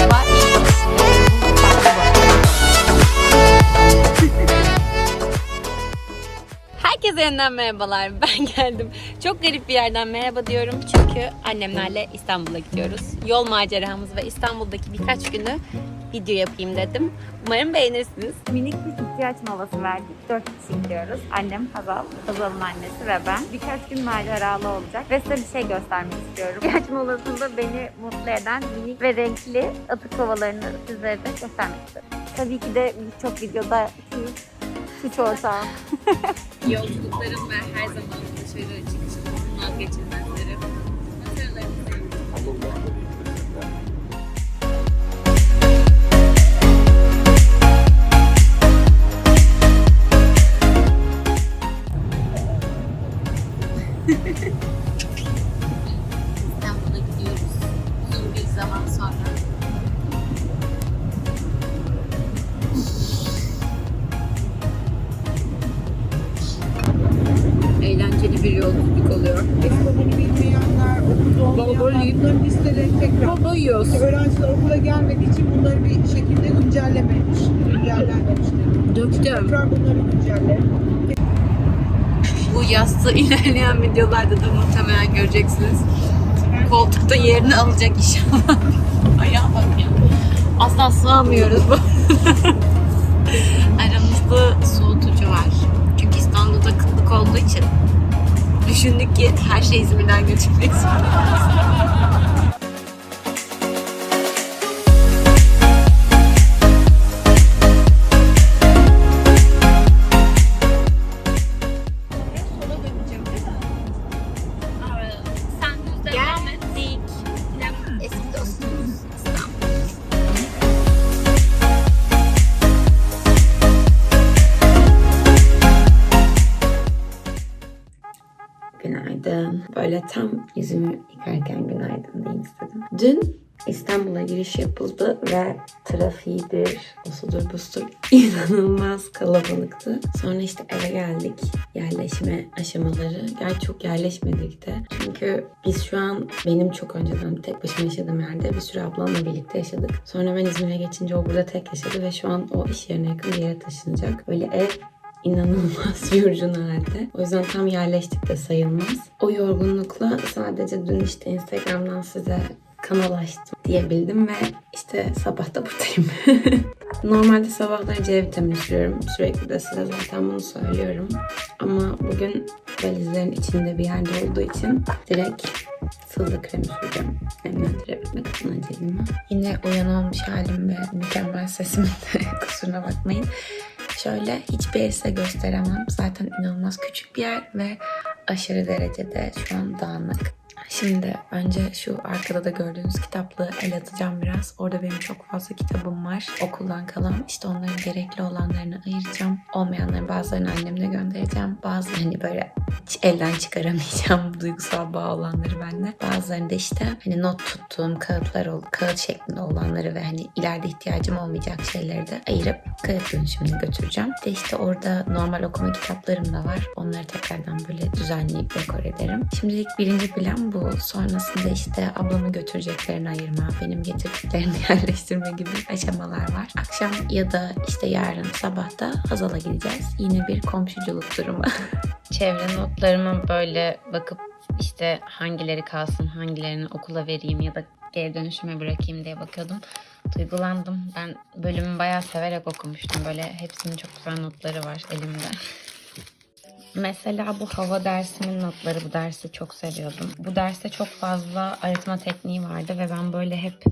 sabah iyi Herkese yeniden merhabalar. Ben geldim. Çok garip bir yerden merhaba diyorum. Çünkü annemlerle İstanbul'a gidiyoruz. Yol maceramız ve İstanbul'daki birkaç günü video yapayım dedim. Umarım beğenirsiniz. Minik bir ihtiyaç molası verdik. Dört kişi gidiyoruz. Annem Hazal, Hazal'ın annesi ve ben. Birkaç gün maceralı olacak ve size bir şey göstermek istiyorum. İhtiyaç molasında beni mutlu eden minik ve renkli atık kovalarını sizlere de göstermek istiyorum. Tabii ki de birçok videoda suç ortağı. Yolculuklarım ve her zaman dışarı çıkışımızın vazgeçilmezleri. Hatırlarım. Oluyor. Ekonomi bilmeyenler, okulda olmayanlar bunların listeleri tekrar. Bol yiyoruz. Öğrenciler okula gelmediği için bunları bir şekilde güncellememiş, güncellenmemişti. Döktüm. Tekrar bunları güncelle. Bu yassı ilerleyen videolarda da muhtemelen göreceksiniz. Koltukta yerini alacak inşallah. Ayağa bak ya. Asla sığamıyoruz bu. şey İzmir'den götürmek zorundayız. Böyle tam yüzümü yıkarken günaydın diyeyim istedim. Dün İstanbul'a giriş yapıldı ve trafiğidir, osudur bustur inanılmaz kalabalıktı. Sonra işte eve geldik. Yerleşme aşamaları. Gerçi çok yerleşmedik de. Çünkü biz şu an benim çok önceden tek başıma yaşadığım yerde bir sürü ablamla birlikte yaşadık. Sonra ben İzmir'e geçince o burada tek yaşadı ve şu an o iş yerine yakın bir yere taşınacak. Böyle ev inanılmaz yorucu halde. O yüzden tam yerleştik de sayılmaz. O yorgunlukla sadece dün işte Instagram'dan size kanal açtım diyebildim ve işte sabah da buradayım. Normalde sabahları C vitamini sürüyorum. Sürekli de size zaten bunu söylüyorum. Ama bugün valizlerin içinde bir yerde olduğu için direkt sıvı kremi süreceğim. Nemlendirebilmek adına cildimi. Yine uyanamamış halim ve mükemmel sesimin de kusuruna bakmayın. Şöyle hiçbir yeri size gösteremem. Zaten inanılmaz küçük bir yer ve aşırı derecede şu an dağınık. Şimdi önce şu arkada da gördüğünüz kitaplığı el atacağım biraz. Orada benim çok fazla kitabım var. Okuldan kalan. İşte onların gerekli olanlarını ayıracağım. Olmayanların bazılarını annemle göndereceğim. Bazı hani böyle hiç elden çıkaramayacağım duygusal bağ olanları bende. Bazılarını da işte hani not tuttuğum kağıtlar kağıt şeklinde olanları ve hani ileride ihtiyacım olmayacak şeyleri de ayırıp kağıt dönüşümüne götüreceğim. De işte orada normal okuma kitaplarım da var. Onları tekrardan böyle düzenleyip dekor ederim. Şimdilik birinci plan bu. Sonrasında işte ablamı götüreceklerini ayırma, benim getirdiklerini yerleştirme gibi aşamalar var. Akşam ya da işte yarın sabah da Hazal'a gideceğiz. Yine bir komşuculuk durumu. Çevre notlarıma böyle bakıp işte hangileri kalsın, hangilerini okula vereyim ya da geri dönüşüme bırakayım diye bakıyordum. Duygulandım. Ben bölümü bayağı severek okumuştum. Böyle hepsinin çok güzel notları var elimde. Mesela bu hava dersinin notları bu dersi çok seviyordum. Bu derste çok fazla aritma tekniği vardı ve ben böyle hep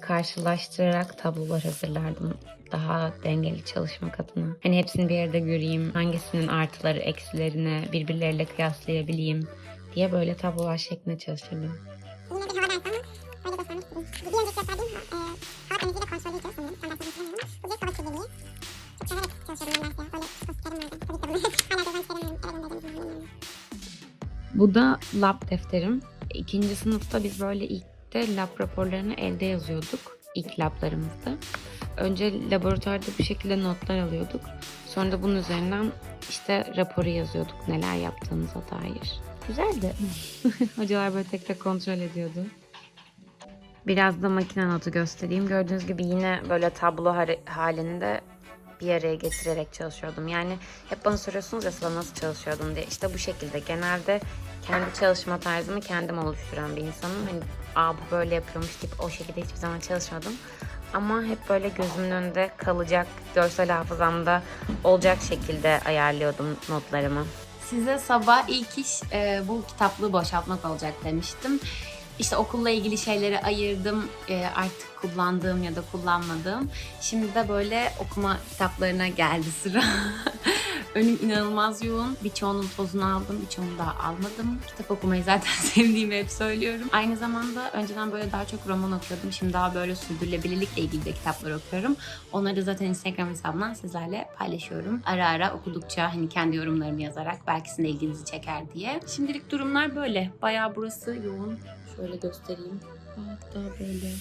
karşılaştırarak tablolar hazırlardım. Daha dengeli çalışmak adına. Hani hepsini bir yerde göreyim. Hangisinin artıları, eksilerini birbirleriyle kıyaslayabileyim diye böyle tablolar şeklinde çalışırdım. Yine bir hava dersi ama öyle göstermek. Bir önceki gösterdiğim e, hava temizliği de kontrolü için sanırım. Sen dersini hatırlamıyorum. Bu direkt hava kirliliği. Çok severek çalışıyordum ben. Böyle psikolojiklerim vardı. Tabii ki hala gözden çıkaramıyorum. Bu da lab defterim. İkinci sınıfta biz böyle ilk de lab raporlarını elde yazıyorduk. İlk lablarımızda. Önce laboratuvarda bu şekilde notlar alıyorduk. Sonra da bunun üzerinden işte raporu yazıyorduk neler yaptığımıza dair. Güzeldi. Hocalar böyle tek tek kontrol ediyordu. Biraz da makine notu göstereyim. Gördüğünüz gibi yine böyle tablo halinde bir araya getirerek çalışıyordum. Yani hep bana soruyorsunuz ya Sıla nasıl çalışıyordun diye. İşte bu şekilde genelde kendi çalışma tarzımı kendim oluşturan bir insanım. Hani Aa, bu böyle yapıyormuş gibi o şekilde hiçbir zaman çalışmadım. Ama hep böyle gözümün önünde kalacak, görsel hafızamda olacak şekilde ayarlıyordum notlarımı. Size sabah ilk iş e, bu kitaplığı boşaltmak olacak demiştim. İşte okulla ilgili şeyleri ayırdım. E, artık kullandığım ya da kullanmadığım. Şimdi de böyle okuma kitaplarına geldi sıra. Önüm inanılmaz yoğun. Birçoğunun tozunu aldım, birçoğunu daha almadım. Kitap okumayı zaten sevdiğimi hep söylüyorum. Aynı zamanda önceden böyle daha çok roman okuyordum. Şimdi daha böyle sürdürülebilirlikle ilgili de kitaplar okuyorum. Onları zaten Instagram hesabından sizlerle paylaşıyorum. Ara ara okudukça hani kendi yorumlarımı yazarak belki sizin de ilginizi çeker diye. Şimdilik durumlar böyle. Bayağı burası yoğun. Şöyle göstereyim. Hatta böyle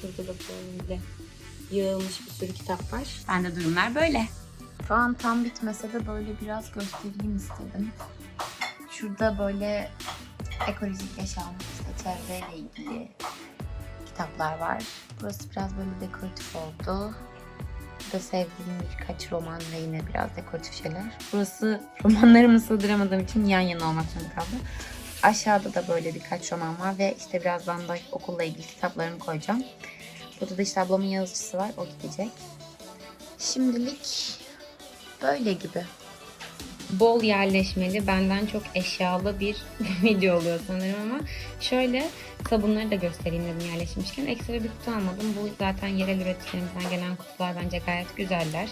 şurada da böyle yığılmış bir sürü kitap var. Ben de durumlar böyle. Şu an tam bitmese de böyle biraz göstereyim istedim. Şurada böyle ekolojik yaşam, işte çevreyle ilgili kitaplar var. Burası biraz böyle dekoratif oldu. Burada sevdiğim birkaç roman ve yine biraz dekoratif şeyler. Burası romanlarımı sığdıramadığım için yan yana olmak zorunda kaldı. Aşağıda da böyle birkaç roman var ve işte birazdan da okulla ilgili kitaplarımı koyacağım. Burada da işte ablamın yazıcısı var, o gidecek. Şimdilik böyle gibi. Bol yerleşmeli, benden çok eşyalı bir video oluyor sanırım ama şöyle sabunları da göstereyim dedim yerleşmişken. Ekstra bir kutu almadım. Bu zaten yerel üreticilerimizden gelen kutular bence gayet güzeller.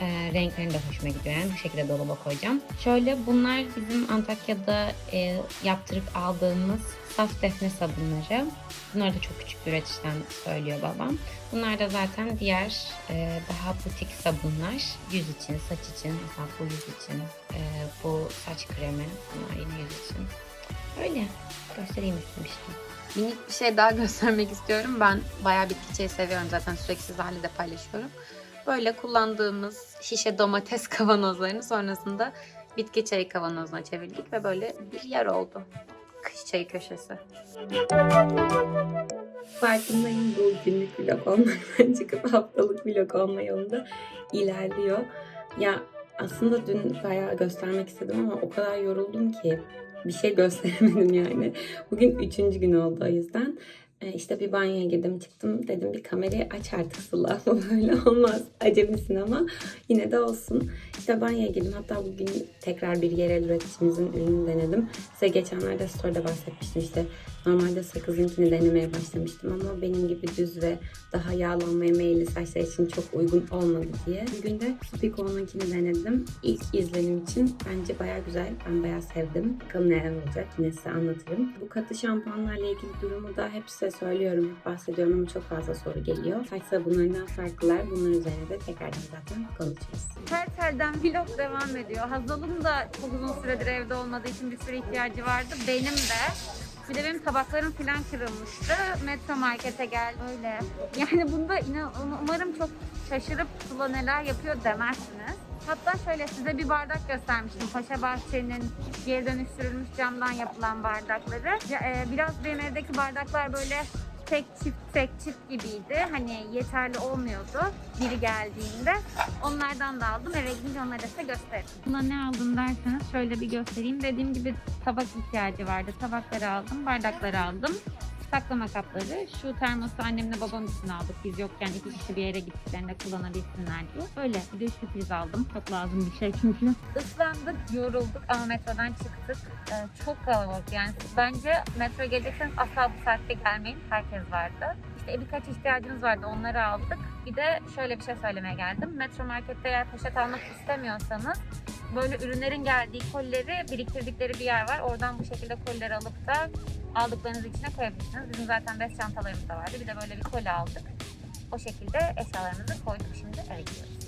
Ee, renklerini de hoşuma gidiyor yani bu şekilde dolaba koyacağım. Şöyle bunlar bizim Antakya'da e, yaptırıp aldığımız saf defne sabunları. Bunlar da çok küçük bir üreticiden söylüyor babam. Bunlar da zaten diğer e, daha butik sabunlar. Yüz için, saç için, mesela bu yüz için, e, bu saç kremi, bunlar yine yüz için. Öyle göstereyim istemiştim. Minik bir şey daha göstermek istiyorum. Ben bayağı bitki çayı seviyorum zaten sürekli sizlerle de paylaşıyorum. Böyle kullandığımız şişe domates kavanozlarını sonrasında bitki çayı kavanozuna çevirdik ve böyle bir yer oldu. Kış çayı köşesi. Farkındayım bu günlük vlog olmaktan çıkıp haftalık vlog olma yolunda ilerliyor. Ya aslında dün bayağı göstermek istedim ama o kadar yoruldum ki bir şey gösteremedim yani. Bugün üçüncü gün oldu o yüzden. Ee, işte bir banyoya girdim çıktım dedim bir kamerayı aç artık Sıla. Bu böyle olmaz. Acemisin ama yine de olsun. İşte banyoya girdim. Hatta bugün tekrar bir yerel üreticimizin ürününü denedim. Size geçenlerde story'de bahsetmiştim işte. Normalde sakızınkini denemeye başlamıştım ama benim gibi düz ve daha yağlanmaya meyilli saçlar için çok uygun olmadı diye. Bugün de Spico'nunkini denedim. İlk izlenim için bence baya güzel. Ben baya sevdim. Bakalım neler olacak yine size anlatırım. Bu katı şampuanlarla ilgili durumu da hep size söylüyorum. Bahsediyorum ama çok fazla soru geliyor. Saç sabunlarından farklılar. Bunlar üzerine de tekrardan zaten konuşacağız. Her telden vlog devam ediyor. Hazal'ın da çok uzun süredir evde olmadığı için bir sürü ihtiyacı vardı. Benim de. Bir de benim tabaklarım falan kırılmıştı. Metro markete geldi öyle. Yani bunda inan umarım çok şaşırıp Sıla neler yapıyor demezsiniz. Hatta şöyle size bir bardak göstermiştim. Paşa Bahçe'nin geri dönüştürülmüş camdan yapılan bardakları. E, Biraz benim evdeki bardaklar böyle tek çift tek çift gibiydi. Hani yeterli olmuyordu biri geldiğinde. Onlardan da aldım. Eve gidince onları da size gösteririm. Buna ne aldım derseniz şöyle bir göstereyim. Dediğim gibi tabak ihtiyacı vardı. Tabakları aldım, bardakları aldım. Saklama kapları. Şu termosu annemle babam için aldık. Biz yokken iki kişi bir yere gittiklerinde kullanabilsinler diye. Öyle. Bir de şu priz aldım. Çok lazım bir şey çünkü. Islandık, yorulduk ama metrodan çıktık. Ee, çok kalabalık yani. Bence metro gelecekseniz asla bu saatte gelmeyin. Herkes vardı. İşte birkaç ihtiyacınız vardı. Onları aldık. Bir de şöyle bir şey söylemeye geldim. Metro markette eğer poşet almak istemiyorsanız böyle ürünlerin geldiği kolileri biriktirdikleri bir yer var. Oradan bu şekilde kolileri alıp da aldıklarınızı içine koyabilirsiniz. Bizim zaten bez çantalarımız da vardı. Bir de böyle bir koli aldık. O şekilde eşyalarımızı koyduk. Şimdi eve gidiyoruz.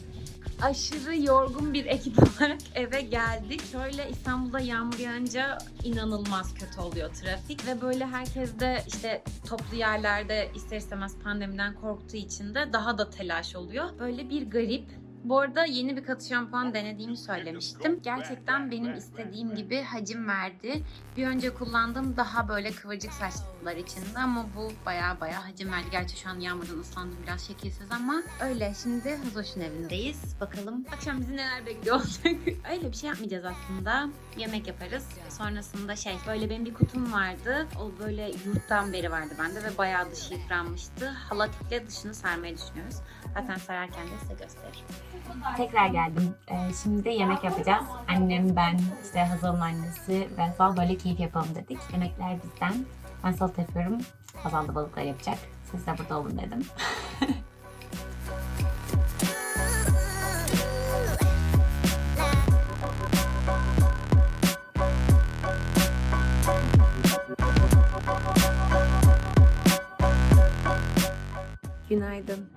Aşırı yorgun bir ekip olarak eve geldik. Şöyle İstanbul'da yağmur yağınca inanılmaz kötü oluyor trafik ve böyle herkes de işte toplu yerlerde ister istemez pandemiden korktuğu için de daha da telaş oluyor. Böyle bir garip Bu arada yeni bir katı şampuan denediğimi söylemiştim. Gerçekten benim istediğim gibi hacim verdi. Bir önce kullandığım daha böyle kıvırcık saçlılar içindi ama bu baya baya hacim verdi. Gerçi şu an yağmurdan ıslandım biraz şekilsiz ama öyle. Şimdi Hazoş'un evindeyiz. Bakalım akşam bizi neler bekliyor olacak. öyle bir şey yapmayacağız aslında. Yemek yaparız. Sonrasında şey böyle benim bir kutum vardı. O böyle yurttan beri vardı bende ve bayağı dışı yıpranmıştı. Halatikle dışını sarmayı düşünüyoruz. Zaten sararken de size gösteririm. Tekrar geldim. Ee, şimdi de yemek yapacağız. Annem, ben, işte Hazal'ın annesi ve Hazal böyle keyif yapalım dedik. Yemekler bizden. Ben salata yapıyorum. Hazal da balıklar yapacak. Siz de burada olun dedim. Günaydın.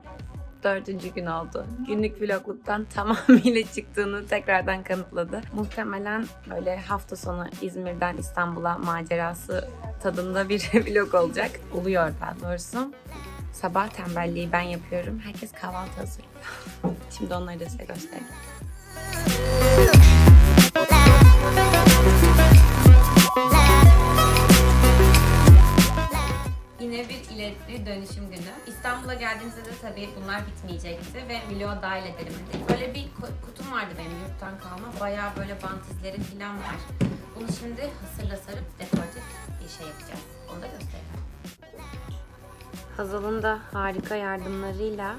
Dördüncü gün oldu. Günlük vlogluktan tamamıyla çıktığını tekrardan kanıtladı. Muhtemelen böyle hafta sonu İzmir'den İstanbul'a macerası tadında bir vlog olacak. Oluyor daha doğrusu. Sabah tembelliği ben yapıyorum. Herkes kahvaltı hazırlıyor. Şimdi onları da size göstereyim. İleri dönüşüm günü. İstanbul'a geldiğimizde de tabii bunlar bitmeyecekti ve vloğa dahil edemedik. Böyle bir ku- kutum vardı benim yurttan kalma. Bayağı böyle bant izleri falan var. Bunu şimdi hasırla sarıp dekoratif bir şey yapacağız. Onu da göstereyim. Hazal'ın da harika yardımlarıyla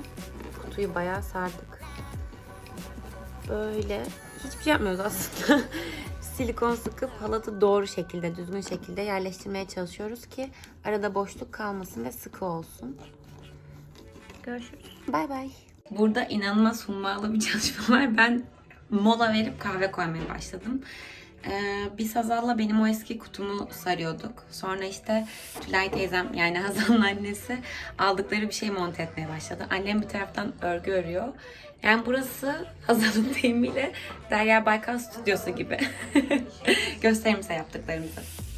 kutuyu bayağı sardık. Böyle hiçbir şey yapmıyoruz aslında. Silikon sıkıp halatı doğru şekilde, düzgün şekilde yerleştirmeye çalışıyoruz ki arada boşluk kalmasın ve sıkı olsun. Görüşürüz. Bay bay. Burada inanılmaz hummalı bir çalışma var. Ben mola verip kahve koymaya başladım. Ee, biz Hazal'la benim o eski kutumu sarıyorduk. Sonra işte Tülay teyzem yani Hazal'ın annesi aldıkları bir şey monte etmeye başladı. Annem bir taraftan örgü örüyor. Yani burası Hazal'ın deyimiyle Derya Baykal stüdyosu gibi. Göstereyim size yaptıklarımızı.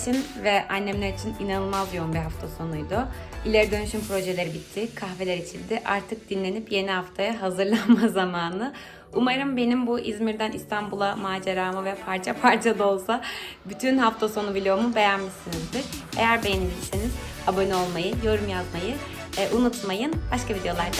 için ve annemler için inanılmaz yoğun bir hafta sonuydu. İleri dönüşüm projeleri bitti, kahveler içildi. Artık dinlenip yeni haftaya hazırlanma zamanı. Umarım benim bu İzmir'den İstanbul'a maceramı ve parça parça da olsa bütün hafta sonu vlogumu beğenmişsinizdir. Eğer beğenirseniz abone olmayı, yorum yazmayı e, unutmayın. Başka videolarda.